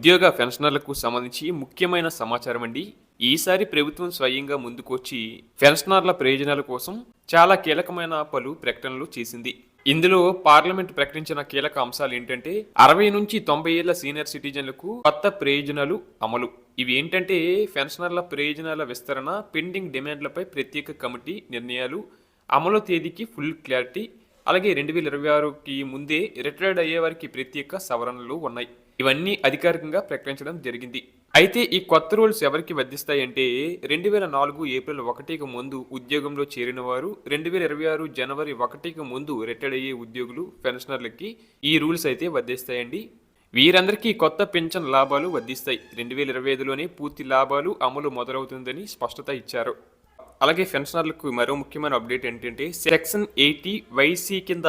ఉద్యోగ పెన్షనర్లకు సంబంధించి ముఖ్యమైన సమాచారం అండి. ఈసారి ప్రభుత్వం స్వయంగా ముందుకొచ్చి పెన్షనర్ల ప్రయోజనాల కోసం చాలా కీలకమైన పలు ప్రకటనలు చేసింది. ఇందులో పార్లమెంట్ ప్రకటించిన కీలక అంశాలు ఏంటంటే అరవై నుంచి తొంభై ఏళ్ళ సీనియర్ సిటిజన్లకు కొత్త ప్రయోజనాలు అమలు. ఇవి ఏంటంటే పెన్షనర్ల ప్రయోజనాల విస్తరణ పెండింగ్ డిమాండ్లపై ప్రత్యేక కమిటీ నిర్ణయాలు అమలు తేదీకి ఫుల్ క్లారిటీ అలాగే రెండు వేల ఇరవై ఆరుకి ముందే రిటైర్డ్ అయ్యే వారికి ప్రత్యేక సవరణలు ఉన్నాయి. ఇవన్నీ అధికారికంగా ప్రకటించడం జరిగింది. అయితే ఈ కొత్త రూల్స్ ఎవరికి వర్ధిస్తాయంటే రెండు వేల నాలుగు ఏప్రిల్ ఒకటికి ముందు ఉద్యోగంలో చేరిన వారు రెండు వేల ఇరవై ఆరు జనవరి ఒకటికి ముందు రిటైర్డ్ అయ్యే ఉద్యోగులు పెన్షనర్లకి ఈ రూల్స్ అయితే వర్ధిస్తాయండి వీరందరికీ కొత్త పెన్షన్ లాభాలు వర్ధిస్తాయి రెండు వేల ఇరవై ఐదులోనే పూర్తి లాభాలు అమలు మొదలవుతుందని స్పష్టత ఇచ్చారు. అలాగే పెన్షనర్లకు మరో ముఖ్యమైన అప్డేట్ ఏంటంటే సెక్షన్ ఎయిటీ వైసీ కింద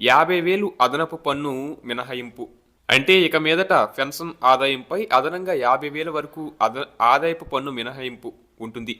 యాభై వేలు అదనపు పన్ను మినహాయింపు. అంటే ఇక మీదట పెన్షన్ ఆదాయంపై అదనంగా యాభై వేల వరకు అద ఆదాయపు పన్ను మినహాయింపు ఉంటుంది.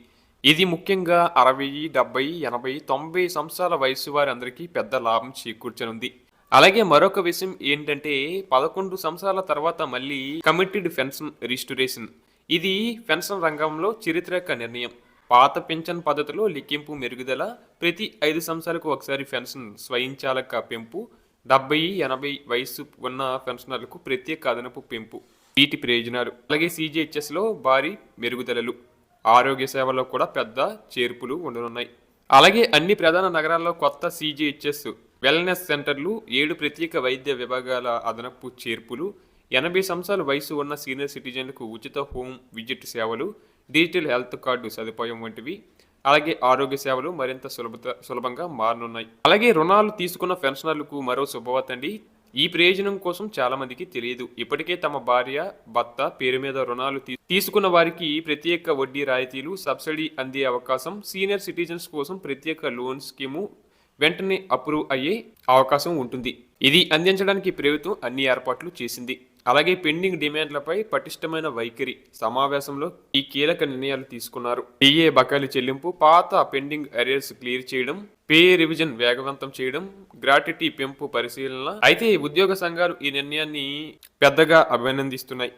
ఇది ముఖ్యంగా అరవై డెబ్బై ఎనభై తొంభై సంవత్సరాల వయసు వారందరికీ పెద్ద లాభం చేకూర్చనుంది. అలాగే మరొక విషయం ఏంటంటే పదకొండు సంవత్సరాల తర్వాత మళ్ళీ కమిటెడ్ పెన్షన్ రిజిస్టరేషన్ ఇది పెన్షన్ రంగంలో చరిత్రక నిర్ణయం. పాత పెన్షన్ పద్ధతిలో లెక్కింపు మెరుగుదల ప్రతి ఐదు సంవత్సరాలకు ఒకసారి పెన్షన్ స్వయంచాలక పెంపు డెబ్బై ఎనభై వయసు ఉన్న పెన్షనర్లకు ప్రత్యేక అదనపు పెంపు. వీటి ప్రయోజనాలు. అలాగే సిజిహెచ్ఎస్లో భారీ మెరుగుదలలు. ఆరోగ్య సేవల్లో కూడా పెద్ద చేర్పులు ఉండనున్నాయి. అలాగే అన్ని ప్రధాన నగరాల్లో కొత్త సిజిహెచ్ఎస్ వెల్నెస్ సెంటర్లు ఏడు ప్రత్యేక వైద్య విభాగాల అదనపు చేర్పులు ఎనభై సంవత్సరాల వయసు ఉన్న సీనియర్ సిటిజన్లకు ఉచిత హోమ్ విజిట్ సేవలు డిజిటల్ హెల్త్ కార్డు సదుపాయం వంటివి అలాగే ఆరోగ్య సేవలు మరింత సులభత సులభంగా మారనున్నాయి. అలాగే రుణాలు తీసుకున్న పెన్షనర్లకు మరో శుభవార్త అండి. ఈ ప్రయోజనం కోసం చాలామందికి తెలియదు. ఇప్పటికే తమ భార్య భర్త పేరు మీద రుణాలు తీ- తీసుకున్న వారికి ప్రత్యేక వడ్డీ రాయితీలు సబ్సిడీ అందే అవకాశం సీనియర్ సిటిజన్స్ కోసం ప్రత్యేక లోన్ స్కీము వెంటనే అప్రూవ్ అయ్యే అవకాశం ఉంటుంది. ఇది అందించడానికి ప్రభుత్వం అన్ని ఏర్పాట్లు చేసింది. అలాగే పెండింగ్ డిమాండ్లపై పటిష్టమైన వైఖరి సమావేశంలో ఈ కీలక నిర్ణయాలు తీసుకున్నారు. డిఏ బకాయిల చెల్లింపు పాత పెండింగ్ అరియర్స్ క్లియర్ చేయడం పే రివిజన్ వేగవంతం చేయడం గ్రాట్యుటీ పెంపు పరిశీలన అయితే ఉద్యోగ సంఘాలు ఈ నిర్ణయాన్ని పెద్దగా అభినందిస్తున్నాయి.